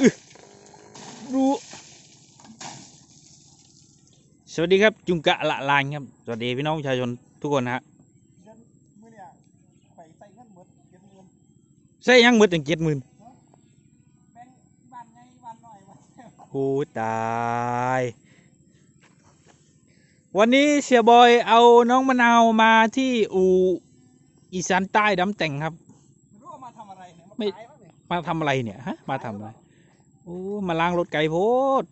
อึดูสวัสดีครับ จุงกะละลานครับ สวัสดีพี่น้องประชาชนทุกคนนะฮะเดือนมื้อเนี่ยไปใส่เงินหมดเก็บเงินใช่ยังหมืดถึงเจ็ดหมื่นแบ่งบ้านไงบ้านน้อยวันโอ้ยตาย วันนี้เสียบอยเอาน้องมะนาวมาที่อู่อีสานใต้ดำแต่งครับ ไม่รู้ว่ามาทำอะไรเนี่ยมาไม่ขายมั้งเนี่ยมาทำอะไรเนี่ยฮะ มาทำอะไร โอ้ มาล้างรถไก่โพด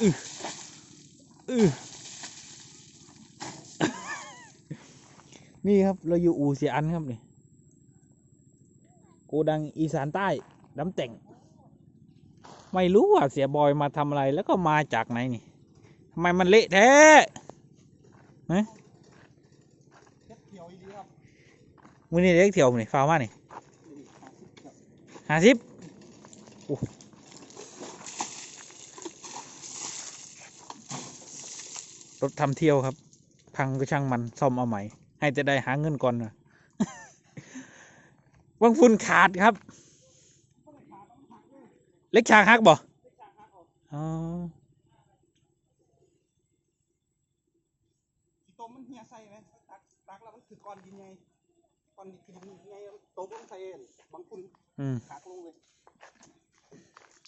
อืออือนี่ครับ เราอยู่อู่เสียอันครับนี่โกดังอีสานใต้น้ำแต่ง ไม่รู้ว่าเสียบอยมาทำอะไรแล้วก็มาจากไหนนี่ทำไมมันเละแท้เก็บเกี่ยวอีกดีครับมือนี่เล็กเที่ยวนี่ฟ้าวมานี่นี่ครับห้าสิบร ถทำเที่ยวครับ พังก็ช่างมันซ่อมเอาใหม่ ให้จะได้หาเงินก่อนนะวังฝุ่นขาดครับ เล็กชางฮักบ่อ๋อขี้ต้มมันเหี่ยใส่ไหมตักตักแล้วมันคือก้อนดินไงก้อนดินคือดินไงต้มลงใส่เองบางคุณอืมขาดลงเลย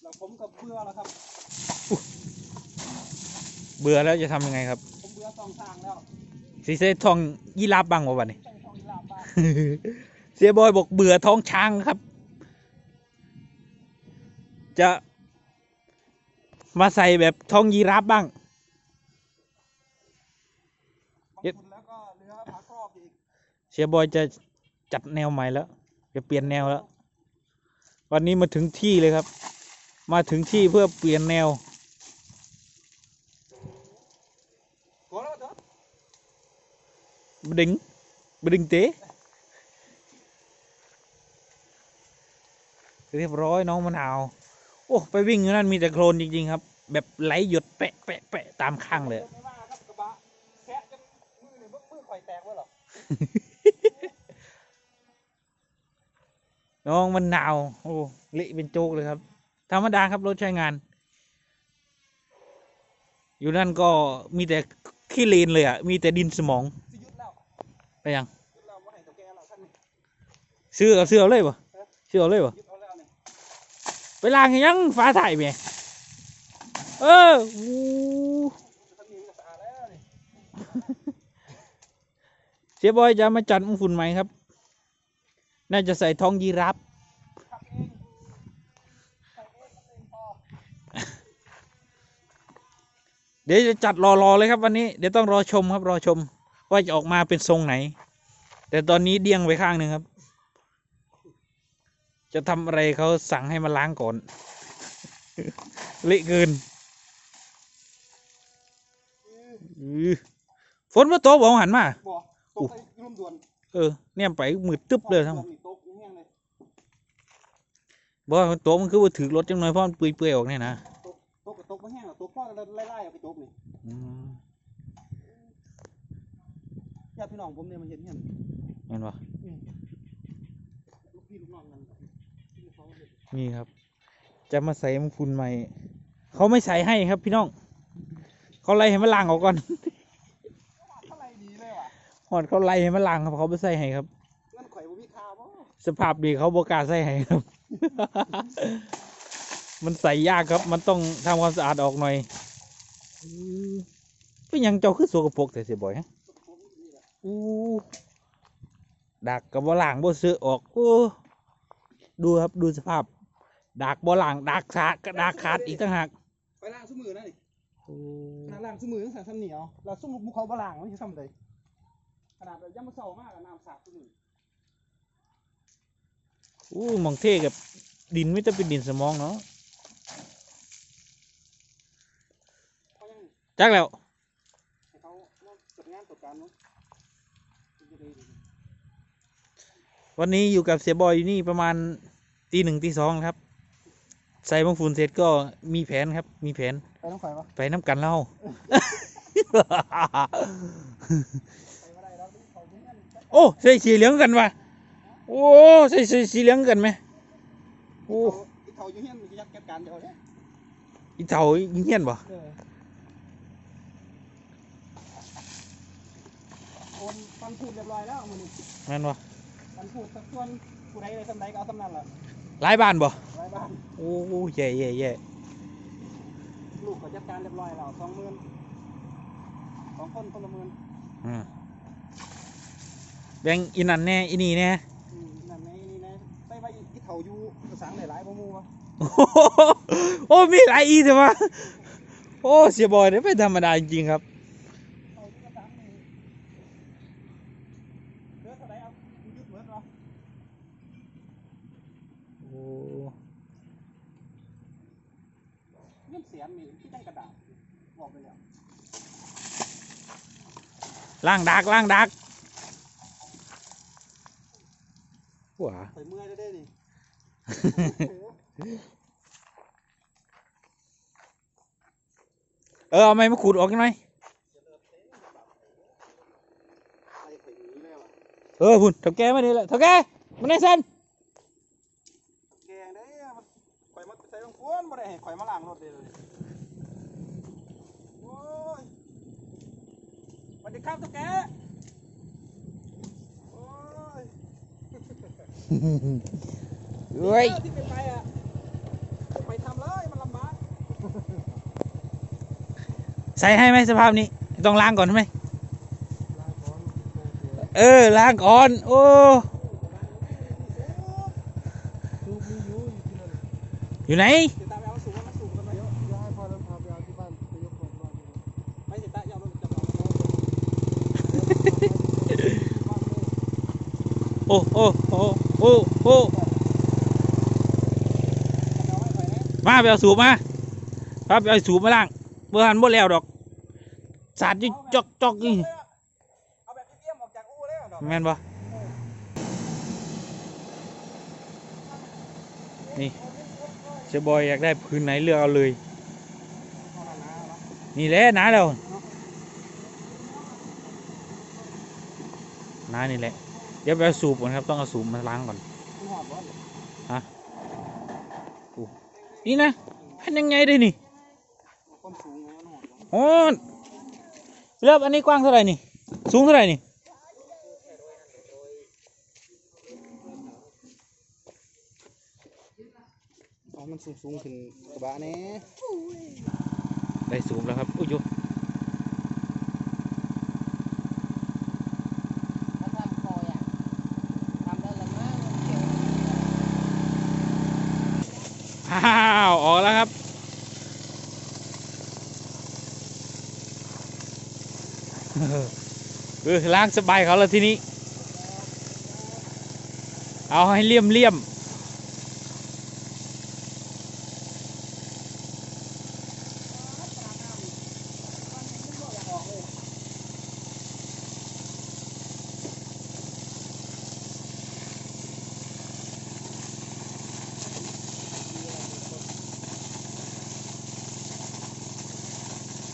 แล้วผมกับเบื่อแล้วครับ เบื่อแล้วจะทำยังไงครับผมเบื่อสองทางแล้วสีเซทองยี่ราบบ้างวะวันนี้ใส่ทองอีลาบบ้านเสียบอยบอกเบื่อท้องช้างครับ จะมาใส่แบบท้องยีราฟบ้าง บางคุณแล้วก็เรือผากรอบอีกเสียบอยจะจัดแนวใหม่แล้ว จะเปลี่ยนแนวแล้ว วันนี้มาถึงที่เลยครับ มาถึงที่เพื่อเปลี่ยนแนว โกแล้วเถอะ บดิงบดิงเตะเรียบร้อยน้องมะนาว โอ้ไปวิ่งอยู่นั่นมีแต่โคลนจริง ๆ ครับ แบบไหลหยดแปะแปะแปะตามข้างเลยน้องมันหนาว โอ้เละเป็นโจกเลยครับ ธรรมดาครับรถใช้งาน อยู่นั่นก็มีแต่ขี้เลนเลยอะ มีแต่ดินสมอง ไปยังซื้อเอาซื้อเอาเลยปะซื้อเอาเลยปะหยุดเอาแล้วเนี่ไปล้างยังฟ้าถ่ายไปเอออู้ท่านนี่มันก็สะอาดแล้วนี่เจ๊บอยจะมาจัดมุงฝุ่นไหมครับ น่าจะใส่ท้องยีรับเองใส่เองทำเองพอเดี๋ยวจะจัดรอๆเลยครับวันนี้ เดี๋ยวต้องรอชมครับรอชม ว่าจะออกมาเป็นทรงไหน แต่ตอนนี้เดี้ยงไปข้างหนึ่งครับ จะทำอะไรเขาสั่งให้มาล้างก่อน เละเกินอื้อฝนมาตกบอกหันมา บ่ตกไปร่วมด่วนเออ เนี่ยไปมืดตึ๊บเลยทั้งหมดนี่ตกแห้งเลยบอกว่ามันตกมันคือว่าถือรถจังหน่อยเพราะมันเปื่อยๆออกเนี่ยนะ ตกตกกับตกไม่แห้งหรอกตกพ่อไล่ไล่เอาไปตกนี่ อืม ญาติพี่น้องผมเนี่ยมันเห็นเห็นเห็นปะลูกพี่ลูกน้องกันที่เขาเห็นนี่ครับ จะมาใส่มังคุนใหม่ เขาไม่ใส่ให้ครับพี่น้อง เขาไล่ให้มันล้างออกก่อนเท่าไหรดีเลยว่ะหอดเขาไล่ให้มันล้างครับ เขาไม่ใส่ให้ครับ เงินข่อยบ่มีค่าบ่สภาพดีเขาบอกล้าใส่ให้ครับ มันใส่ยากครับ มันต้องทำความสะอาดออกหน่อยอือเป็นหยังเจ้าคือสกปรกแต่เสียบ่อยฮะผมนี่แหละ อู้ดักกับบ่ล่างบ่ซื้อออกโอ้ดูครับดูสภาพ ดักบ่ล่างดักขาดก็ดักขาดอีกต่างหากไปล้างสมือนะนี่ขนาดล้างสมือตั้งแต่ทำเหนียวแล้วสมุกบุกเขาบ่ล้างมันจะทำไดขนาดแบบยามมื้อเช้ามากอะน้ำสาดสมืออู้หมองเท่กับดินไม่ต้องเป็นดินสมองเนาะเขายังจักแล้วให้เขาจัดงานตรวจการเนาะมันจะได้ดี วันนี้อยู่กับเสียบอยอยู่นี่ประมาณตีหนึ่งตีสองครับ ใส่บังฝุ่นเสร็จก็มีแผนครับ มีแผน ไปน้องข่อยวะไปน้ำกันแล้วไปบ่ได้แล้วเขาเงินโอ้ใส่สีเหลืองกันวะโอ้ใส่ใส่สีเหลืองกันไหมโอ้อีเขาอยู่เฮียนมันจะยัดจัดการเดี๋ยวเด้อีเจ้ายิงเฮียนบ่ เออโอนฟันพูดเรียบร้อยแล้วมันนี่แม่นบ่ฟันพูดสักส่วนผู้ใดอะไรสำใดก็เอาสำนั้นล่ะหลายบ้านบ่ไว้บ้านโอ้แย่แย่แย่ลูกก็จัดการเรียบร้อยแล้วสองหมื่นสองคนคนละหมื่นอืมแบ่งอีนั่นแน่อีนี่แน่อืมนั่นไงนี่นะไปไว้อีเถาอยู่ภาษาหลายๆบ่หมู่วะโอ้โหโอ้มีหลายอีใช่ไหมโอ้เสียบอยเนี่ยไม่ธรรมดาจริงๆครับ เอาที่กระสังนี่เลือเท่าไหร่เอายุดเหมือนเหรอ โอ้ เงินเสียมีที่จังกระดาษบอกไปแล้ว ล่างดักล่างดักว้าใส่เมื่อยได้ได้ดิเออเอาไม้มาขูดออกยังไงใส่ไข่หนีเลยว่ะเออพุ่นเถ่าแกมานี่แหละเถ่าแกมาในเส้นแกงได้มันข่อยมาใส่ลงพ้วนบ่ได้ให้ข่อยมาล้างรถเลยเลยโอ้ยส วัสดีครับตุ๊กแกโอ้ยเฮ้ยเออที่เป็นไปอะไปทำเลยมันลำบากใส่ให้ไหมสภาพนี้ ต้องล้างก่อนไหมล้างก่อนเออล้างก่อน โอ้สูบมีอยู่อยู่ที่นั่นอยู่ไหนเดี๋ยวตามไปเอาสูบมันสูบกันไปเยอะเดี๋ยวให้พ่อนั้นพาไปเอาที่บ้านไปยกของบ้านไม่เดี๋ยวตาอย่าเอารถจับเอา โอ้โอ้โอ้โอ้โอ้เอาไว้ไปนะมาไปเอาสูบมาครับไปเอาสูบมาล้างเบื่อหันบ่แล้วดอกสาดอยู่จอกจอกนี่เอาแบบเยี่ยมๆออกจากอู่เลยเหรอแม่นปะนี่เชฟบอยอยากได้พื้นไหนเลือกเอาเลยเอาหนาๆเนาะนี่แหละหนาแล้วหนานี่แหละเดี๋ยวไปเอาสูบก่อนครับ ต้องเอาสูบมาล้างก่อนมันหอดร้อนเลยนี่นะแผ่นยังไงได้นี่ความสูงของมันหอดร้อนโอ้นเริ่มอันนี้กว้างเท่าไหร่นี่ สูงเท่าไหร่นี่เอามันสูงๆขึ้นกระบะแน่ได้สูบแล้วครับ อุ้ยโย ถ้าทำคอยอะทำได้แล้วมั้งเกี่ยว อ้าวออกแล้วครับ เออล้างสบายเขาแล้วทีนี้ เอาให้เลี่ยมเลี่ยม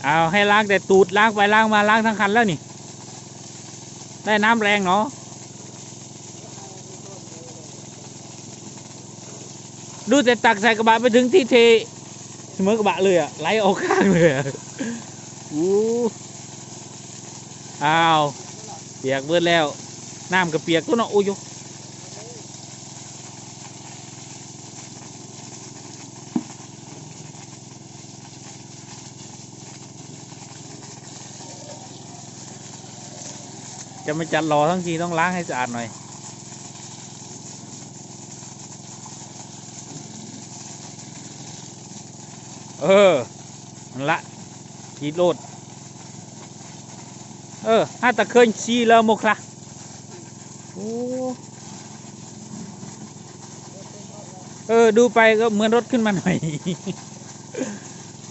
เอาให้ล้างแต่ตูดล้างไปล้างมาล้างทั้งคันแล้วนี่ ได้น้ำแรงเนาะดูแต่ตักใส่กระบะไปถึงที่เทเสมอกระบะเลยอะไหลออกข้างเลยอู้อ้าวเปียกเบิดแล้วน้ำก็เปียกตัวเนาะโอ้ย จะไม่จัดรอทั้งทีต้องล้างให้สะอาดหน่อย เออนั่นละขีดโลด เออห้าตะเคยชีเลอโมคละโอ้เออ ดูไปก็เหมือนรถขึ้นมาหน่อย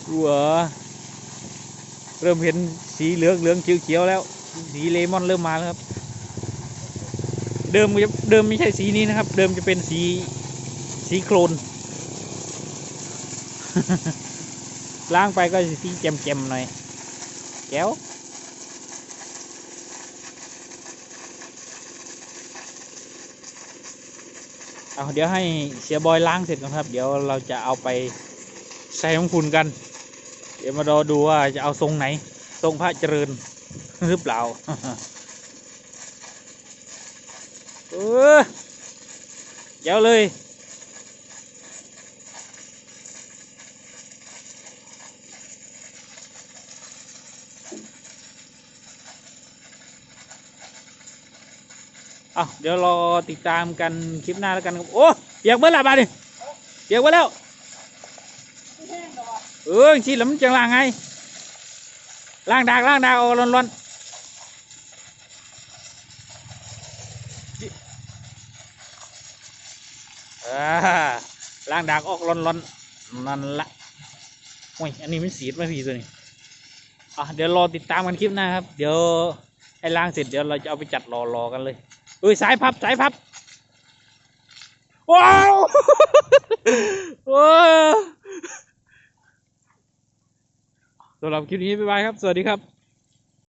หัวเริ่มเห็นสีเหลืองเหลืองเขียวเขียวแล้ว สีเลมอนเริ่มมาแล้วครับ เดิมจะเดิมไม่ใช่สีนี้นะครับ เดิมจะเป็นสีสีโครนล้างไปก็สีแจ่มๆหน่อยแก้วเอาเดี๋ยวให้เสียบอยล้างเสร็จก่อนครับ เดี๋ยวเราจะเอาไปใส่ของคุณกัน เดี๋ยวมารอดูว่าจะเอาทรงไหน ทรงพระเจริญ หรือเปล่าเออเดี๋ยวเลยเอาเดี๋ยวรอติดตามกันคลิปหน้าแล้วกันครับโอ้เปียกเมื่อไหร่บ้าดิเปียกไว้แล้วแห้งแล้ววะเออชีหลำจังล่างไงล่างดากล่างดากเอาร้อนๆ ล่างดากออกร้อนๆนั่นละโอ้ยอันนี้มันสีดไมาพี่ตัวนี้อะเดี๋ยวรอติดตามกันคลิปหน้าครับ เดี๋ยวให้ล้างเสร็จเดี๋ยวเราจะเอาไปจัดรอรอกันเลยเอ้ยสายพับสายพับว้าวว้าวสำหรับคลิปนี้บ๊ายบายครับ สวัสดีครับ